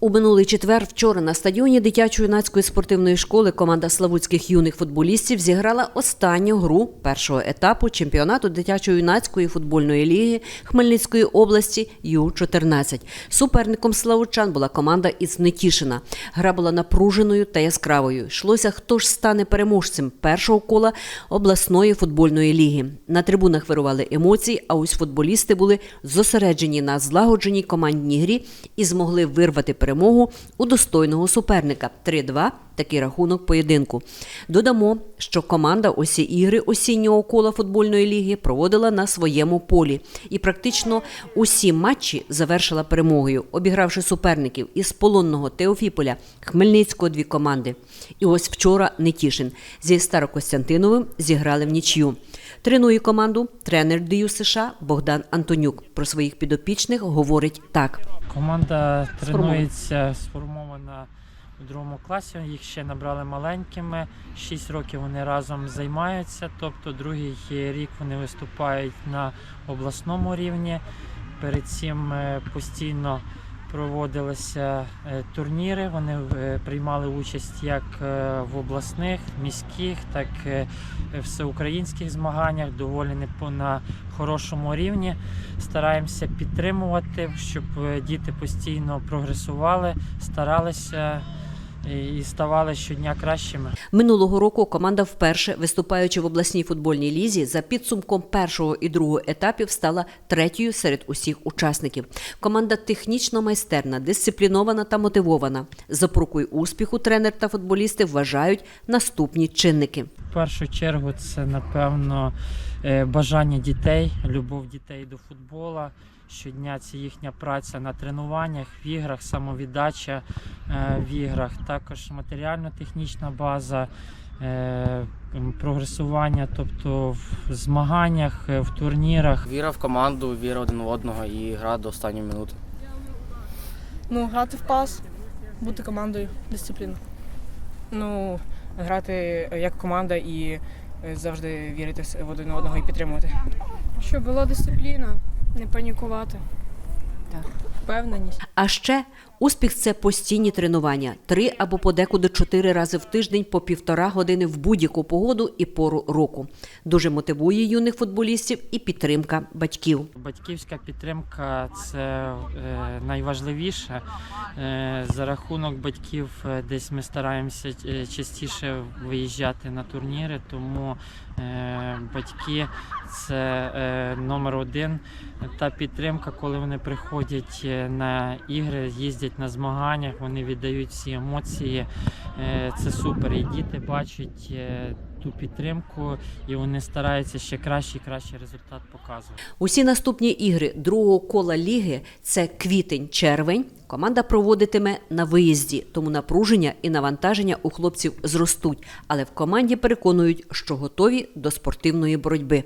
У минулий четвер вчора на стадіоні дитячо-юнацької спортивної школи команда славутських юних футболістів зіграла останню гру першого етапу чемпіонату дитячо-юнацької футбольної ліги Хмельницької області Ю-14. Суперником славучан була команда із Нетішина. Гра була напруженою та яскравою. Йшлося, хто ж стане переможцем першого кола обласної футбольної ліги. На трибунах вирували емоції, а ось футболісти були зосереджені на злагодженій командній грі і змогли вирвати перемогу у достойного суперника. 3-2 такий рахунок поєдинку. Додамо, що команда усі ігри осіннього кола футбольної ліги проводила на своєму полі і практично усі матчі завершила перемогою, обігравши суперників із полонного Теофіполя, Хмельницького дві команди. І ось вчора Нетішин зі Старокостянтиновим зіграли в нічю. Тренує команду тренер ДЮ США Богдан Антонюк. Про своїх підопічних говорить так. Команда Сформована. тренується сформована у другому класі. Їх ще набрали маленькими. Шість років вони разом займаються. Тобто другий рік вони виступають на обласному рівні. Перед цим е, постійно проводилися е, турніри. Вони е, приймали участь як в обласних, міських, так і всеукраїнських змаганнях, доволі непо- на хорошому рівні. Стараємося підтримувати, щоб діти постійно прогресували, старалися і- ставали щодня кращими. Минулого року команда вперше, виступаючи в обласній футбольній лізі, за підсумком першого і другого етапів стала третьою серед усіх учасників. Команда технічно майстерна, дисциплінована та мотивована. Запорукою успіху тренер та футболісти вважають наступні чинники. В першу чергу це напевно бажання дітей, любов дітей до футбола. Щодня це їхня праця на тренуваннях, в іграх, самовіддача е, в іграх, також матеріально-технічна база, е, прогресування, тобто в змаганнях, е, в турнірах. Віра в команду, віра один в одного і гра до останньої минути. Ну, грати в пас, бути командою, дисципліна. Ну, грати як команда і е, завжди вірити в один одного і підтримувати. Щоб була дисципліна, не панікувати. Так. Впевненість. А ще успіх це постійні тренування три або подекуди чотири рази в тиждень по півтора години в будь-яку погоду і пору року. Дуже мотивує юних футболістів і підтримка батьків. Батьківська підтримка це е, найважливіше. Е, за рахунок батьків е, десь ми стараємося частіше виїжджати на турніри, тому батьки це номер один. Та підтримка, коли вони приходять на ігри, їздять на змаганнях, вони віддають всі емоції. Е, це супер. І діти бачать е, ту підтримку, і вони стараються ще краще і кращий результат показувати. Усі наступні ігри другого кола ліги це квітень-червень. Команда проводитиме на виїзді, тому напруження і навантаження у хлопців зростуть. Але в команді переконують, що готові до спортивної боротьби.